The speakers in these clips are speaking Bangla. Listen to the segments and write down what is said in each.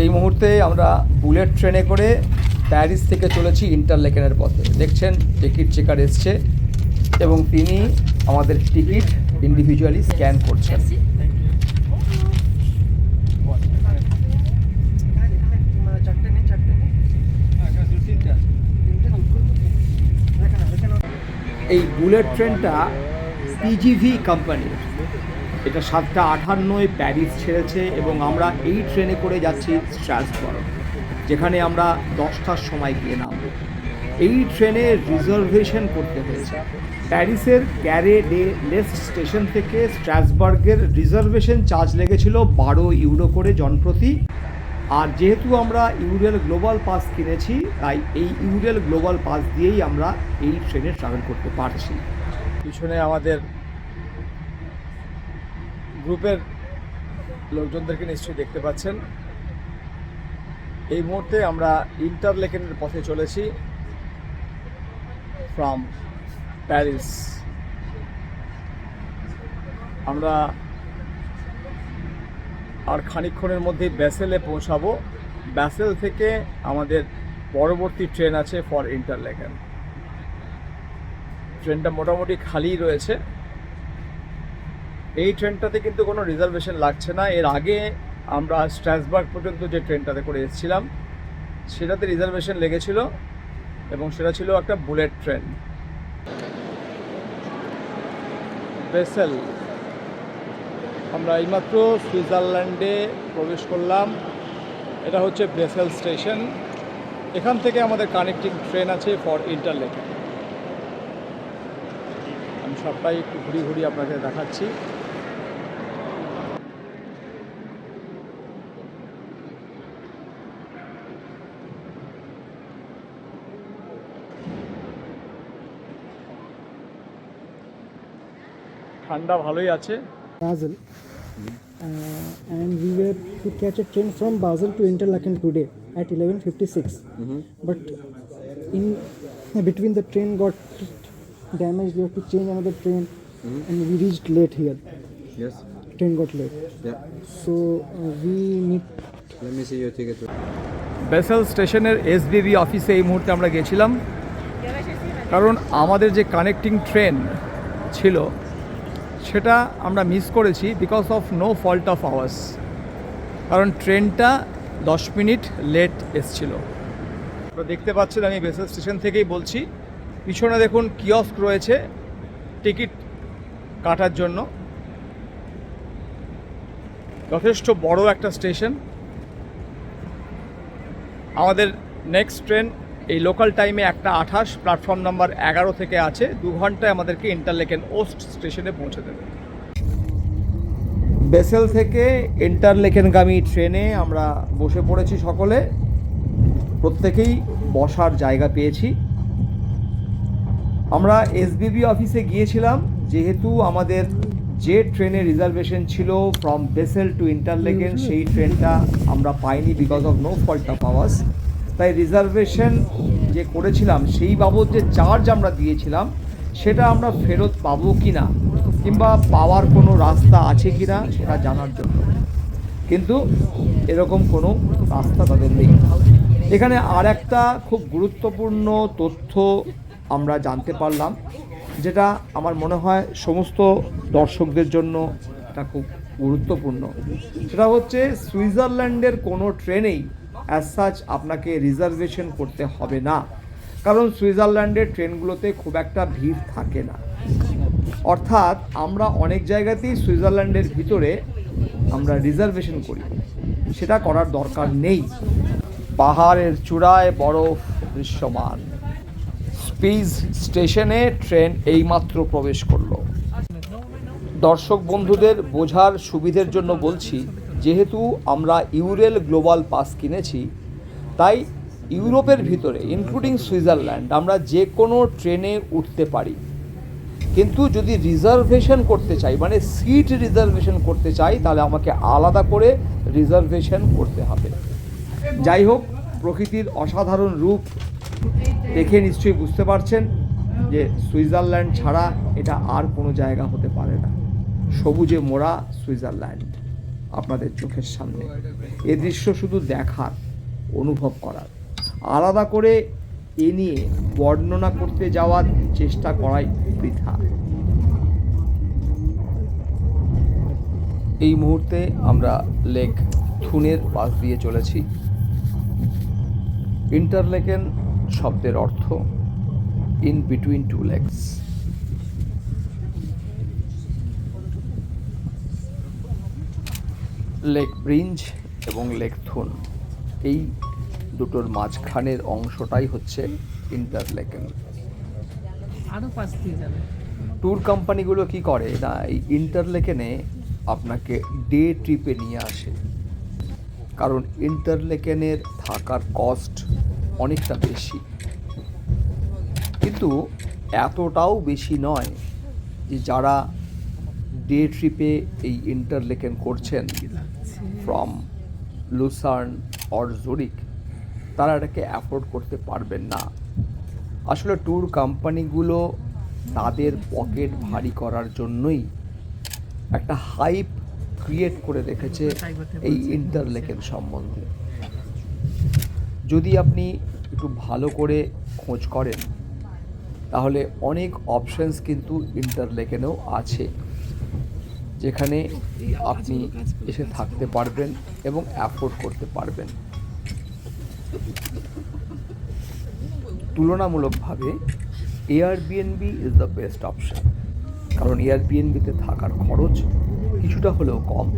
এই মুহূর্তে আমরা বুলেট ট্রেনে করে প্যারিস থেকে চলেছি ইন্টারলেকেনের পথে। দেখছেন, টিকিট চেকার এসছে এবং তিনি আমাদের টিকিট ইন্ডিভিজুয়ালি স্ক্যান করছেন। এই বুলেট ট্রেনটা পিজিভি কোম্পানির এটা সাতটা আঠান্নয় প্যারিস ছেড়েছে এবং আমরা এই ট্রেনে করে যাচ্ছি স্ট্রাসবর্গ যেখানে আমরা দশটার সময় গিয়ে নামব। এই ট্রেনে রিজার্ভেশন করতে হয়েছে। প্যারিসের ক্যারে ডে লেস স্টেশন থেকে স্ট্রাসবার্গের রিজার্ভেশন চার্জ লেগেছিল বারো ইউরো করে জনপ্রতি। আর যেহেতু আমরা ইউরেল গ্লোবাল পাস কিনেছি, তাই এই ইউরেল গ্লোবাল পাস দিয়েই আমরা এই ট্রেনে ট্রাভেল করতে পারছি। পিছনে আমাদের গ্রুপের লোকজনদেরকে নিশ্চয়ই দেখতে পাচ্ছেন। এই মুহূর্তে আমরা ইন্টারলেকেনের পথে চলেছি ফ্রম প্যারিস আমরা আর খানিকক্ষণের মধ্যেই ব্যাসেলে পৌঁছাবো। ব্যাসেল থেকে আমাদের পরবর্তী ট্রেন আছে ফর ইন্টারলেকেন ট্রেনটা মোটামুটি খালি রয়েছে। এই ট্রেনটাতে কিন্তু কোনো রিজার্ভেশন লাগছে না। এর আগে আমরা স্ট্র্যাসবার্গ পর্যন্ত যে ট্রেনটাতে করে এসেছিলাম, সেটাতে রিজার্ভেশন লেগেছিল এবং সেটা ছিল একটা বুলেট ট্রেন ভেসেল আমরা এইমাত্র সুইজারল্যান্ডে প্রবেশ করলাম। এটা হচ্ছে ব্রেসেল স্টেশন এখান থেকে আমাদের কানেক্টিং ট্রেন আছে ফর ইন্টারলেক আমি সবটাই একটু ঘুরি ঘুরি আপনাকে দেখাচ্ছি। ঠান্ডা ভালোই আছে। Basel and we were train from Basel to Interlaken today at eleven fifty six but in between the train got damage you to change আমাদের train and we reach late here train got late so we need Basel স্টেশনের এসবিবি অফিসে এই মুহূর্তে আমরা গেছিলাম। কারণ আমাদের যে কানেক্টিং ট্রেন ছিল সেটা আমরা মিস করেছি because of no fault of ours কারণ ট্রেনটা দশ মিনিট লেট এসছিল। দেখতে পাচ্ছেন, আমি বেসেল স্টেশন থেকেই বলছি। পিছনে দেখুন কিয়স্ক রয়েছে টিকিট কাটার জন্য। যথেষ্ট বড় একটা স্টেশন আমাদের নেক্সট ট্রেন এই লোকাল টাইমে একটা আঠাশ প্ল্যাটফর্ম নাম্বার এগারো থেকে আছে। দু ঘন্টায় আমাদেরকে ইন্টারলেকেন ওস্ট স্টেশনে পৌঁছে দেবে। বেসেল থেকে ইন্টারলেকেনগামী ট্রেনে আমরা বসে পড়েছি সকলে। প্রত্যেকেই বসার জায়গা পেয়েছি। আমরা এসবিবি অফিসে গিয়েছিলাম, যেহেতু আমাদের যে ট্রেনে রিজার্ভেশন ছিল ফ্রম বেসেল টু ইন্টারলেকেন সেই ট্রেনটা আমরা পাইনি because of no fault of ours তাই রিজার্ভেশন যে করেছিলাম, সেই বাবদ যে চার্জ আমরা দিয়েছিলাম, সেটা আমরা ফেরত পাবো কি না কিংবা পাওয়ার কোনো রাস্তা আছে কি না সেটা জানার জন্য। কিন্তু এরকম কোনো রাস্তা তাদের নেই। এখানে আর একটা খুব গুরুত্বপূর্ণ তথ্য আমরা জানতে পারলাম, যেটা আমার মনে হয় সমস্ত দর্শকদের জন্য এটা খুব গুরুত্বপূর্ণ। সেটা হচ্ছে সুইজারল্যান্ডের কোনো ট্রেনেই অ্যাজ সাচ আপনাকে রিজার্ভেশন করতে হবে না। কারণ সুইজারল্যান্ডের ট্রেনগুলোতে খুব একটা ভিড় থাকে না। অর্থাৎ আমরা অনেক জায়গাতেই সুইজারল্যান্ডের ভিতরে আমরা রিজার্ভেশন করি। সেটা করার দরকার নেই। পাহাড়ের চূড়ায় বরফ দৃশ্যমান। স্পিজ স্টেশনে ট্রেন এইমাত্র প্রবেশ করল। দর্শক বন্ধুদের বোঝার সুবিধের জন্য বলছি যেহেতু আমরা ইউরেল গ্লোবাল পাস কিনেছি, তাই ইউরোপের ভিতরে ইনক্লুডিং সুইজারল্যান্ড, আমরা যে কোনো ট্রেনে উঠতে পারি। কিন্তু যদি রিজার্ভেশন করতে চাই মানে সিট রিজার্ভেশন করতে চাই, তাহলে আমাকে আলাদা করে রিজার্ভেশন করতে হবে। যাই হোক, প্রকৃতির অসাধারণ রূপ দেখে নিশ্চয়ই বুঝতে পারছেন যে সুইজারল্যান্ড ছাড়া এটা আর কোনো জায়গা হতে পারে না। সবুজে মোড়া সুইজারল্যান্ড। আপনাদের চোখের সামনে। এ দৃশ্য শুধু দেখার, অনুভব করার। আলাদা করে এ নিয়ে বর্ণনা করতে যাওয়ার চেষ্টা করাই বৃথা। এই মুহূর্তে আমরা লেক থুনের পাশ দিয়ে চলেছি। ইন্টারলেকেন শব্দের অর্থ in between two lakes lake Brienz এবং লেক থুন। এই দুটোর মাঝখানের অংশটাই হচ্ছে ইন্টারলেকেন আরও পাশ দিয়ে যাবে। ট্যুর কোম্পানিগুলো কি করে? না এই ইন্টারলেকেনে আপনাকে ডে ট্রিপে নিয়ে আসে। কারণ ইন্টারলেকেনের থাকার কস্ট অনেকটা বেশি। কিন্তু এতটাও বেশি নয় যে যারা ডে ট্রিপে এই ইন্টারলেকেন করছেন ফ্রম লুসার্ন অর জুরিক তারা এটাকে অ্যাফোর্ড করতে পারবেন না। আসলে ট্যুর কোম্পানিগুলো তাদের পকেট ভারী করার জন্যই একটা হাইপ ক্রিয়েট করে রেখেছে এই ইন্টারলেকেন সম্বন্ধে। যদি আপনি একটু ভালো করে খোঁজ করেন, তাহলে অনেক অপশনস কিন্তু ইন্টারলেকেনেও আছে। যেখানে আপনি এসে থাকতে পারবেন এবং অ্যাফোর্ড করতে পারবেন। তুলনামূলকভাবে Airbnb is the best option কারণ এয়ারবিএনবিতে থাকার খরচ কিছুটা হলেও কম।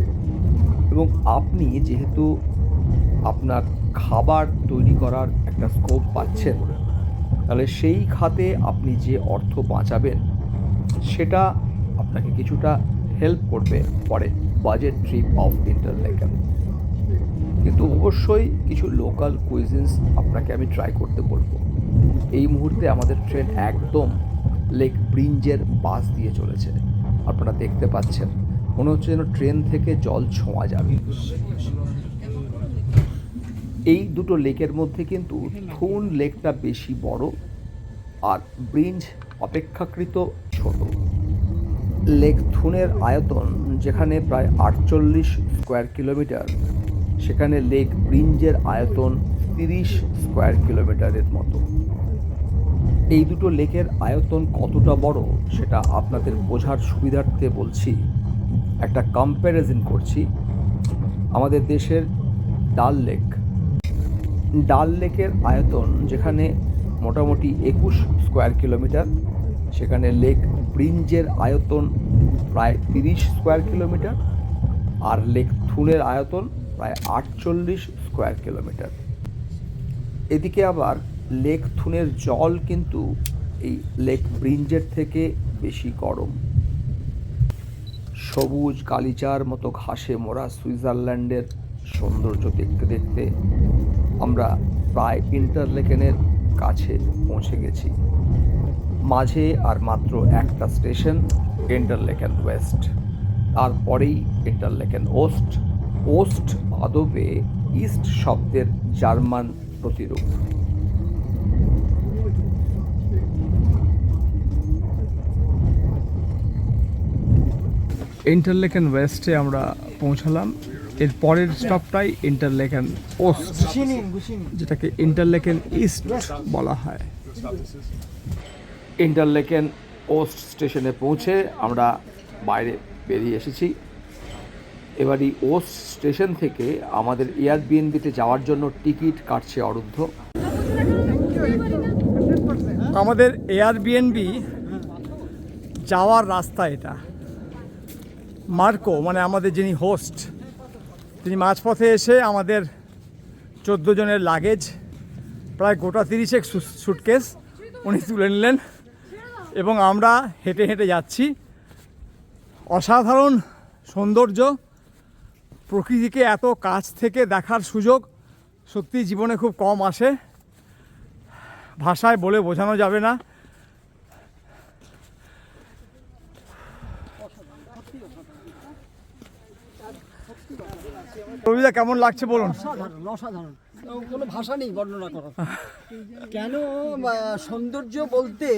এবং আপনি যেহেতু আপনার খাবার তৈরি করার একটা স্কোপ পাচ্ছেন, তাহলে সেই খাতে আপনি যে অর্থ বাঁচাবেন, সেটা আপনাকে কিছুটা হেল্প করবে পরে বাজেট ট্রিপ অফ ইন্টারলেকেন কিন্তু অবশ্যই কিছু লোকাল কুইজিন্স আপনাকে আমি ট্রাই করতে বলব। এই মুহূর্তে আমাদের ট্রেন একদম লেক ব্রিঞ্জের পাশ দিয়ে চলেছে। আপনারা দেখতে পাচ্ছেন, মনে হচ্ছে যেন ট্রেন থেকে জল ছোঁয়া যাবে। এই দুটো লেকের মধ্যে কিন্তু থুন লেকটা বেশি বড় আর ব্রিঞ্জ অপেক্ষাকৃত ছোট। লেক থুনের আয়তন, যেখানে প্রায় আটচল্লিশ স্কোয়ার কিলোমিটার, সেখানে লেক ব্রিঞ্জের আয়তন তিরিশ স্কোয়ার কিলোমিটারের মতো। এই দুটো লেকের আয়তন কতটা বড়, সেটা আপনাদের বোঝার সুবিধার্থে বলছি। একটা কম্প্যারিজন করছি। আমাদের দেশের ডাল লেক। ডাল লেকের আয়তন, যেখানে মোটামুটি একুশ স্কোয়ার কিলোমিটার, সেখানে লেক ব্রিঞ্জের আয়তন প্রায় তিরিশ স্কোয়ার কিলোমিটার আর লেক থুনের আয়তন প্রায় আটচল্লিশ স্কোয়ার কিলোমিটার। এদিকে আবার লেক থুনের জল কিন্তু এই লেক ব্রিঞ্জের থেকে বেশি গরম। সবুজ কালিচার মতো ঘাসে মোড়া সুইজারল্যান্ডের সৌন্দর্য দেখতে দেখতে আমরা প্রায় ইন্টারলেকেনের কাছে পৌঁছে গেছি। মাঝে আর মাত্র একটা স্টেশন ইন্টারলেকেন ওয়েস্ট। তারপরেই ইন্টারলেকেন ওস্ট। ওস্ট আদবে ইস্ট শব্দের জার্মান প্রতিরূপ। ইন্টারলেকেন ওয়েস্টে আমরা পৌঁছালাম। এর পরের স্টপটাই ইন্টারলেকেন ওস্ট যেটাকে ইন্টারলেকেন ইস্ট বলা হয়। ইন্টারলেকেন ওস্ট স্টেশনে পৌঁছে আমরা বাইরে বেরিয়ে এসেছি। এবার এই ওস্ট স্টেশন থেকে আমাদের এয়ারবিএনবিতে যাওয়ার জন্য টিকিট কাটছে অরুদ্ধ। আমাদের এয়ারবিএনবি যাওয়ার রাস্তা এটা। মার্কো মানে আমাদের যিনি হোস্ট তিনি মাঝপথে এসে আমাদের চোদ্দ জনের লাগেজ প্রায় গোটা তিরিশেক সুটকেস উনি তুলে নিলেন। এবং আমরা হেঁটে হেঁটে যাচ্ছি। অসাধারণ সৌন্দর্য প্রকৃতিকে এত কাছ থেকে দেখার সুযোগ সত্যি জীবনে খুব কম আসে। ভাষায় বলে বোঝানো যাবে না। কবিতা কেমন লাগছে বলুন? অসাধারণ কোনো ভাষা নেই বর্ণনা করার কেন সৌন্দর্য বলতে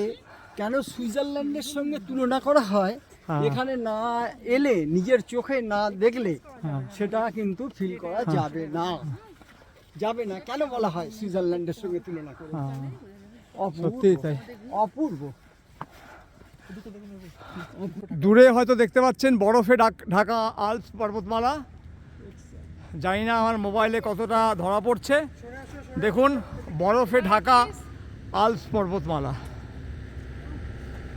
কেন সুইজারল্যান্ডের সঙ্গে তুলনা করা হয়? হ্যাঁ। এখানে না এলে নিজের চোখে না দেখলে হ্যাঁ। সেটা কিন্তু ফিল করা যাবে না। যাবে না। কেন বলা হয় সুইজারল্যান্ডের সঙ্গে তুলনা করে? হ্যাঁ, তাই। অপূর্ব। দূরে হয়তো দেখতে পাচ্ছেন বরফে ঢাক- ঢাকা আলপস পর্বতমালা। জানি না আমার মোবাইলে কতটা ধরা পড়ছে। দেখুন বরফে ঢাকা আলপস পর্বতমালা।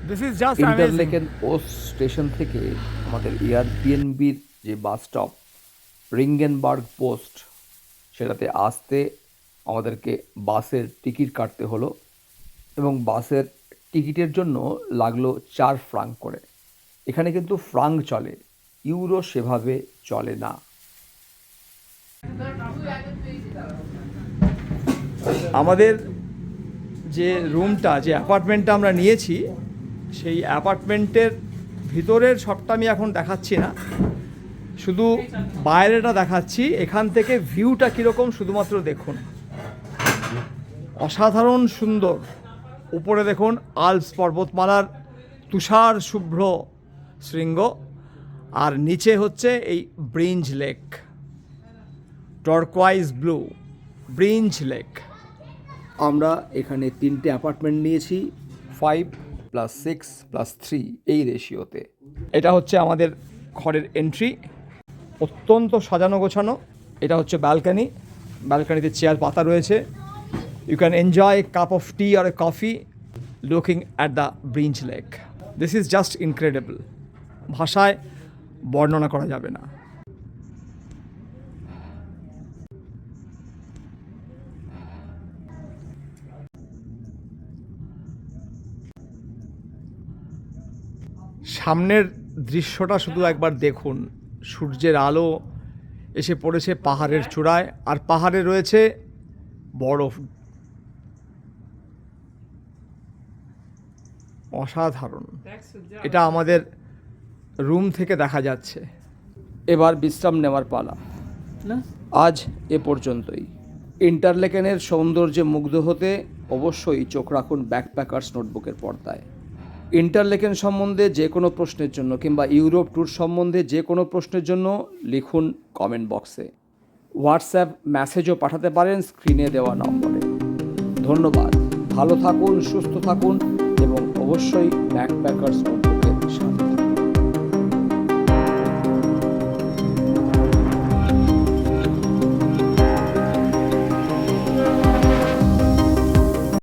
দিস পোস্ট স্টেশন থেকে আমাদের এয়ারবিএনবির যে বাস স্টপ রিঙ্গেনবার্গ পোস্ট সেটাতে আসতে আমাদেরকে বাসের টিকিট কাটতে হলো এবং বাসের টিকিটের জন্য লাগল চার ফ্রাঙ্ক করে। এখানে কিন্তু ফ্রাঙ্ক চলে ইউরো সেভাবে চলে না। আমাদের যে রুমটা যে অ্যাপার্টমেন্টটা আমরা নিয়েছি সেই অ্যাপার্টমেন্টের ভিতরের সবটা আমি এখন দেখাচ্ছি না। শুধু বাইরেটা দেখাচ্ছি। এখান থেকে ভিউটা কীরকম শুধুমাত্র দেখুন। অসাধারণ সুন্দর। উপরে দেখুন আলপস পর্বতমালার তুষার শুভ্র শৃঙ্গ। আর নিচে হচ্ছে এই Brienz lake. Turquoise blue Brienz lake. আমরা এখানে তিনটে অ্যাপার্টমেন্ট নিয়েছি। Five plus six plus three এই রেশিওতে এটা হচ্ছে আমাদের ঘরের এন্ট্রি অত্যন্ত সাজানো গোছানো। এটা হচ্ছে ব্যালকানি ব্যালকানিতে চেয়ার পাতা রয়েছে। You can enjoy cup of tea R a coffee looking at the Brienz lake this is just incredible ভাষায় বর্ণনা করা যাবে না। সামনের দৃশ্যটা শুধু একবার দেখুন। সূর্যের আলো এসে পড়েছে পাহাড়ের চূড়ায় আর পাহাড়ে রয়েছে বরফ। অসাধারণ। এটা আমাদের রুম থেকে দেখা যাচ্ছে। এবার বিশ্রাম নেওয়ার পালা। আজ এ পর্যন্তই। ইন্টারলেকেনের সৌন্দর্যে মুগ্ধ হতে অবশ্যই চোখ রাখুন ব্যাকপ্যাকার্স নোটবুকের পর্দায়। ইন্টারলেকেন সম্বন্ধে যে কোনো প্রশ্নের জন্য কিংবা ইউরোপ ট্যুর সম্বন্ধে যে কোনো প্রশ্নের জন্য লিখুন কমেন্ট বক্সে। হোয়াটসঅ্যাপ মেসেজও পাঠাতে পারেন স্ক্রিনে দেওয়া নম্বরে। ধন্যবাদ। ভালো থাকুন, সুস্থ থাকুন এবং অবশ্যই ব্যাকপ্যাকার্স